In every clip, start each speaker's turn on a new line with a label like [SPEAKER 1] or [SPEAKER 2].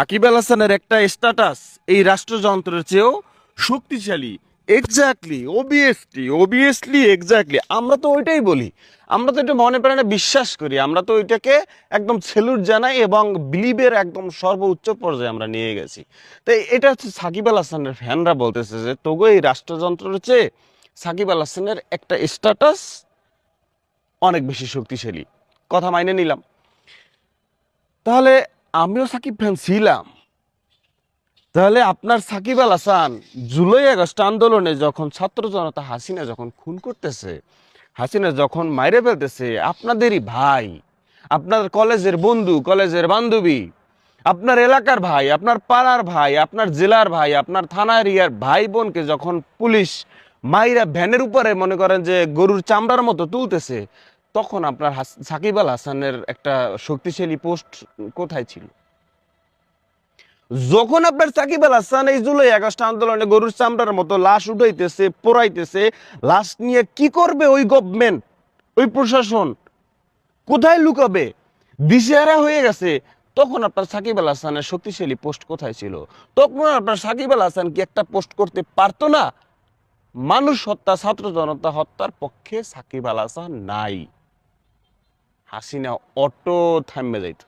[SPEAKER 1] সাকিব আল হাসানের একটা স্ট্যাটাস এই রাষ্ট্রযন্ত্রের চেয়েও শক্তিশালী। এক্স্যাক্টলি ওবিএসলি ওবিএসলি এক্স্যাক্টলি আমরা তো ওইটাই বলি। আমরা তো এটা মনে প্রাণে বিশ্বাস করি। আমরা তো ওইটাকে একদম সেলুট জানাই এবং বিলিভের একদম সর্বোচ্চ পর্যায়ে আমরা নিয়ে গেছি। তো এটা হচ্ছে সাকিব আল হাসানের ফ্যানরা বলতেছে যে তবু এই রাষ্ট্রযন্ত্রের চেয়ে সাকিব আল হাসানের একটা স্ট্যাটাস অনেক বেশি শক্তিশালী। কথা মাইনে নিলাম। তাহলে আমিও সাকিব ফ্যান ছিলাম। তাহলে আপনার সাকিব আল হাসান জুলাই আগস্ট আন্দোলনে যখন ছাত্র জনতা হাসিনা যখন খুন করতেছে, হাসিনা যখন মাইরে ফেলতেছে, আপনাদেরই ভাই, আপনার কলেজের বন্ধু, কলেজের বান্ধবী, আপনার এলাকার ভাই, আপনার পাড়ার ভাই, আপনার জেলার ভাই, আপনার থানার ইয়ার ভাই বোনকে যখন পুলিশ মাইরা ভ্যানের উপরে মনে করেন যে গরুর চামড়ার মতো তুলতেছে তখন আপনার সাকিব আল হাসানের একটা শক্তিশালী পোস্ট কোথায় ছিল? যখন আপনার সাকিব আল হাসান এই জুলাই আগস্ট আন্দোলনে গরুর চামড়ার মতো লাশ উঠাইতেছে, পোড়াইতেছে, লাশ নিয়ে কি করবে ওই গভর্নমেন্ট ওই প্রশাসন? কোথায় লুকাবে? দিশেহারা হয়ে গেছে। তখন আপনার সাকিব আল হাসানের শক্তিশালী পোস্ট কোথায় ছিল? তখন আপনার সাকিব আল হাসান কি একটা পোস্ট করতে পারতো না? মানুষ হত্যা, ছাত্র জনতা হত্যার পক্ষে সাকিব আল হাসান নাই। হাসিনা অটো থামবে যাইত।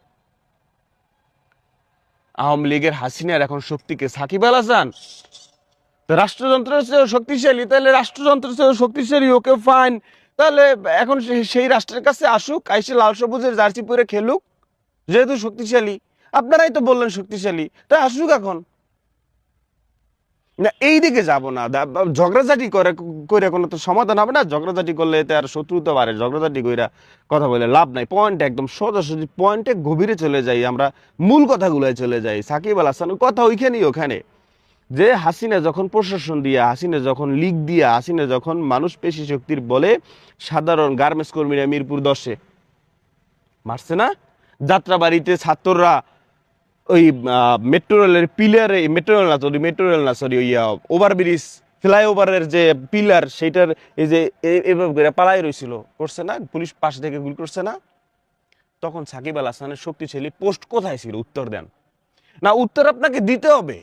[SPEAKER 1] আওয়ামী লীগের হাসিনার এখন শক্তিকে সাকিব আল হাসান? রাষ্ট্রযন্ত্রের শক্তিশালী, তাহলে রাষ্ট্রযন্ত্রের শক্তিশালী, ওকে ফাইন তাহলে এখন সেই রাষ্ট্রের কাছে আসুক, আইসে লাল সবুজের জার্সি পরে খেলুক, যেহেতু শক্তিশালী। আপনারাই তো বললেন শক্তিশালী, তাই আসুক এখন। না এই দিকে যাব না। ঝগড়াঝাটি করে করে কোনো তো সমাধান হবে না। ঝগড়াঝাটি করলে এতে আর শত্রুতা বাড়ে। ঝগড়াঝাটি কইরা কথা বলে লাভ নাই। পয়েন্ট একদম সোজাসুজি পয়েন্টে গভীরে চলে যাই। আমরা মূল কথাগুলোয় চলে যাই। সাকিব আল হাসানের কথা ওইখানেই, ওখানে। যে হাসিনা যখন প্রশাসন দিয়ে, হাসিনা যখন লিগ দিয়ে, হাসিনা যখন মানুষ পেশি শক্তির বলে, সাধারণ গার্মেন্টস কর্মীরা মিরপুর দশে। মারছে না? যাত্রাবাড়িতে ছাত্ররা ওই মেট্রো রেলের পিলারে মেট্রো রেল না সরি মেট্রো রেল না সরি ওই ওভারব্রিজ ফ্লাইওভারের যে পিলার সেইটার এই যে এভাবে করে পালাই রয়েছিল করছে না? পুলিশ পাশ থেকে গুলি করছে না? তখন সাকিব আল হাসানের শক্তিশালী পোস্ট কোথায় ছিল? উত্তর দেন। না, উত্তর আপনাকে দিতে হবে।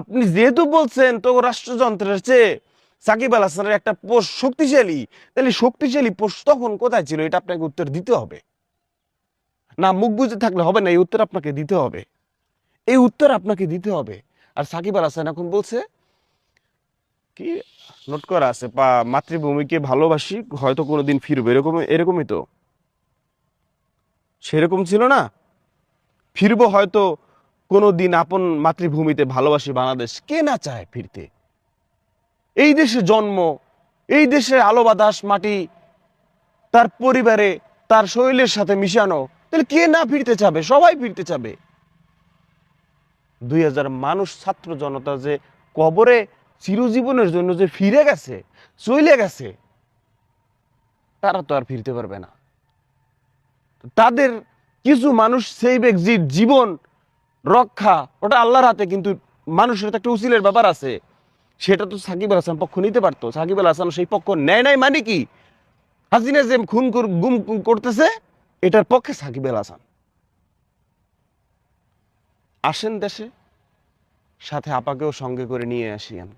[SPEAKER 1] আপনি যেহেতু বলছেন, তো রাষ্ট্রযন্ত্রের চেয়ে সাকিব আল হাসানের একটা পোস্ট শক্তিশালী, তাহলে শক্তিশালী পোস্ট তখন কোথায় ছিল? এটা আপনাকে উত্তর দিতে হবে। না, মুখ বুঝে থাকলে হবে না, এই উত্তর আপনাকে দিতে হবে। এই উত্তর আপনাকে দিতে হবে। আর সাকিব আল হাসান এখন বলছে, কি? নোট করা আছে বা মাতৃভূমিকে ভালোবাসি, হয়তো কোনোদিন ফিরবে। এরকম, এরকমই তো। সেরকম ছিল না। ফিরবো হয়তো কোনো দিন আপন মাতৃভূমিতে ভালোবাসি বাংলাদেশ। কে না চায় ফিরতে? এই দেশে জন্ম, এই দেশে আলো বাতাস, মাটি, তার পরিবারে তার শরীরের সাথে মিশানো তাহলে কে না ফিরতে চাবে? সবাই ফিরতে চাবে। দুই হাজার মানুষ, ছাত্র জনতা যে কবরে চিরজীবনের জন্য যে ফিরে গেছে, চলে গেছে, তারা তো আর ফিরতে পারবে না। তাদের কিছু মানুষ সেই ব্যক্তির জীবন, রক্ষা, ওটা আল্লাহর হাতে কিন্তু মানুষের তো একটা উচিলের ব্যাপার আছে। সেটা তো সাকিব আল হাসান পক্ষ নিতে পারতো। সাকিব আল হাসান সেই পক্ষ নেয় নাই মানে কি? হাসিনা যে খুন গুম করতেছে এটার পক্ষে সাকিব আল হাসান। আসেন দেশে সাথে আপাকেও সঙ্গে করে নিয়ে আসি আমি।